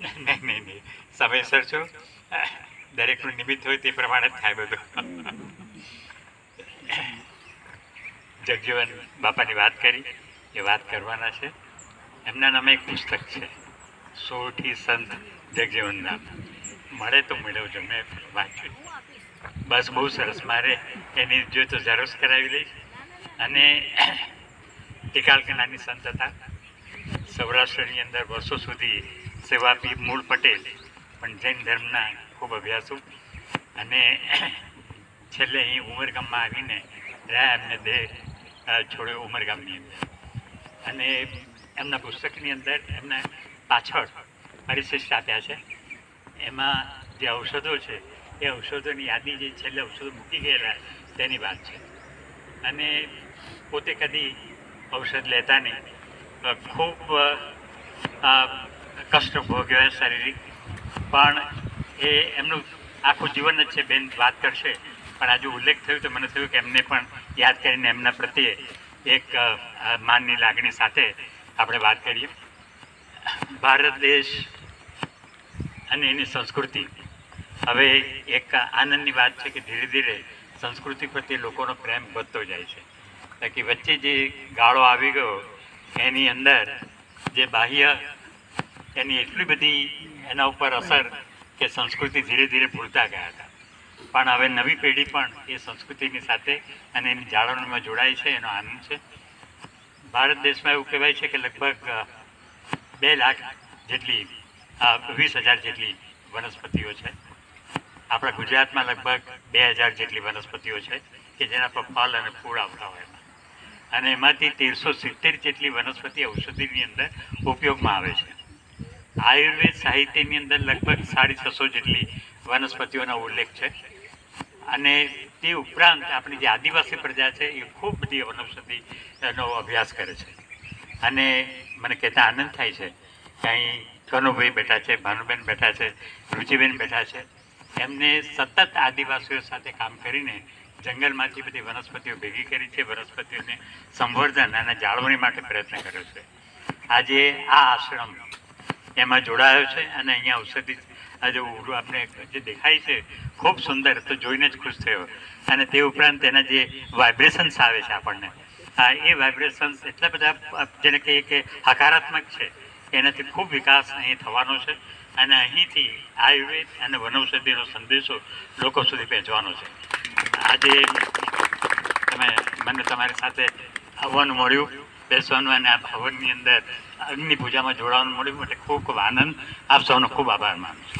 નહીં નહીં નહીં. સમયસર છો? દરેકનું નિમિત્ત હોય તે પ્રમાણે થાય બધું. જગજીવન બાપાની વાત કરી, એ વાત કરવાના છે. એમના નામે એક પુસ્તક છે સોઠી સંત જગજીવન નામ. મળે તો મેળવજો, મેં વાંચ્યું. બસ બહુ સરસ. મારે એની જો તો ઝેરોક્ષ કરાવી લઈશ. અને ટીકાળ કે નાની સંત હતા. સૌરાષ્ટ્રની અંદર વર્ષો સુધી સેવાપી મૂળ પટેલ પણ જૈન ધર્મના ખૂબ અભ્યાસુ અને છેલ્લે અહીં ઉમરગામમાં આવીને રહ્યા એમને દેહ છોડ્યો ઉમરગામની અંદર. અને એમના પુસ્તકની અંદર એમને પાછળ પરિશિષ્ટ આપ્યા છે. એમાં જે ઔષધો છે, એ ઔષધોની યાદી જે છેલ્લે ઔષધો મૂકી ગયેલા, તેની વાત છે. અને પોતે કદી ઔષધ લેતા નહીં. ખૂબ કષ્ટ ભોગ્યો શારીરિક. પણ એ એમનું આખું જીવન જ છે, બેન, વાત કરશે. પણ આજે ઉલ્લેખ થયો તો મને થયું કે એમને પણ યાદ કરીને એમના પ્રત્યે એક માનની લાગણી સાથે આપણે વાત કરીએ. ભારત દેશ અને એની સંસ્કૃતિ. હવે એક આનંદની વાત છે કે ધીરે ધીરે સંસ્કૃતિ પ્રત્યે લોકોનો પ્રેમ વધતો જાય છે. બાકી વચ્ચે જે ગાળો આવી ગયો, એની અંદર જે બાહ્ય એની એટલી બધી એના ઉપર અસર કે સંસ્કૃતિ ધીરે ધીરે ભૂલતા ગયા હતા. પણ હવે નવી પેઢી પણ એ સંસ્કૃતિની સાથે અને એની જાળવણીમાં જોડાય છે, એનો આનંદ છે. ભારત દેશમાં એવું કહેવાય છે કે લગભગ બે લાખ જેટલી વીસ હજાર જેટલી વનસ્પતિઓ છે. આપણા ગુજરાતમાં લગભગ બે હજાર જેટલી વનસ્પતિઓ છે કે જેના પર ફળ અને ફૂળ આવતા હોય અને એમાંથી તેરસો સિત્તેર જેટલી વનસ્પતિ ઔષધિની અંદર ઉપયોગમાં આવે છે. આયુર્વેદ સાહિત્યની અંદર લગભગ સાડી છસો જેટલી વનસ્પતિઓનો ઉલ્લેખ છે. અને તે ઉપરાંત આપણી જે આદિવાસી પ્રજા છે, એ ખૂબ બધી વનસ્પતિનો અભ્યાસ કરે છે. અને મને કહેતા આનંદ થાય છે કે અહીં કનુભાઈ બેઠા છે, ભાનુબેન બેઠા છે, રુચિબેન બેઠા છે. એમને સતત આદિવાસીઓ સાથે કામ કરીને જંગલમાંથી બધી વનસ્પતિઓ ભેગી કરી છે, વનસ્પતિઓને સંવર્ધન અને જાળવણી માટે પ્રયત્ન કર્યો છે. આજે આ આશ્રમ એમાં જોડાયો છે અને અહીંયા ઔષધિ આજે ઉડું આપણે જે દેખાય છે, ખૂબ સુંદર, તો જોઈને જ ખુશ થયો. અને તે ઉપરાંત એના જે વાઇબ્રેશન્સ આવે છે આપણને. આ એ વાઇબ્રેશન્સ એટલા બધા જેને કહીએ કે હકારાત્મક છે, એનાથી ખૂબ વિકાસ અહીં થવાનો છે અને અહીંથી આયુર્વેદ અને વનૌષધિનો સંદેશો લોકો સુધી પહોંચવાનો છે. આજે તમે મને તમારી સાથે આવવાનું મળ્યું. બેસવાનું અને આ ભવનની અંદર અગ્નિ પૂજામાં જોડાવાનું મળ્યું. એટલે ખૂબ ખૂબ આનંદ. આપ સૌનો ખૂબ આભાર માનું છું.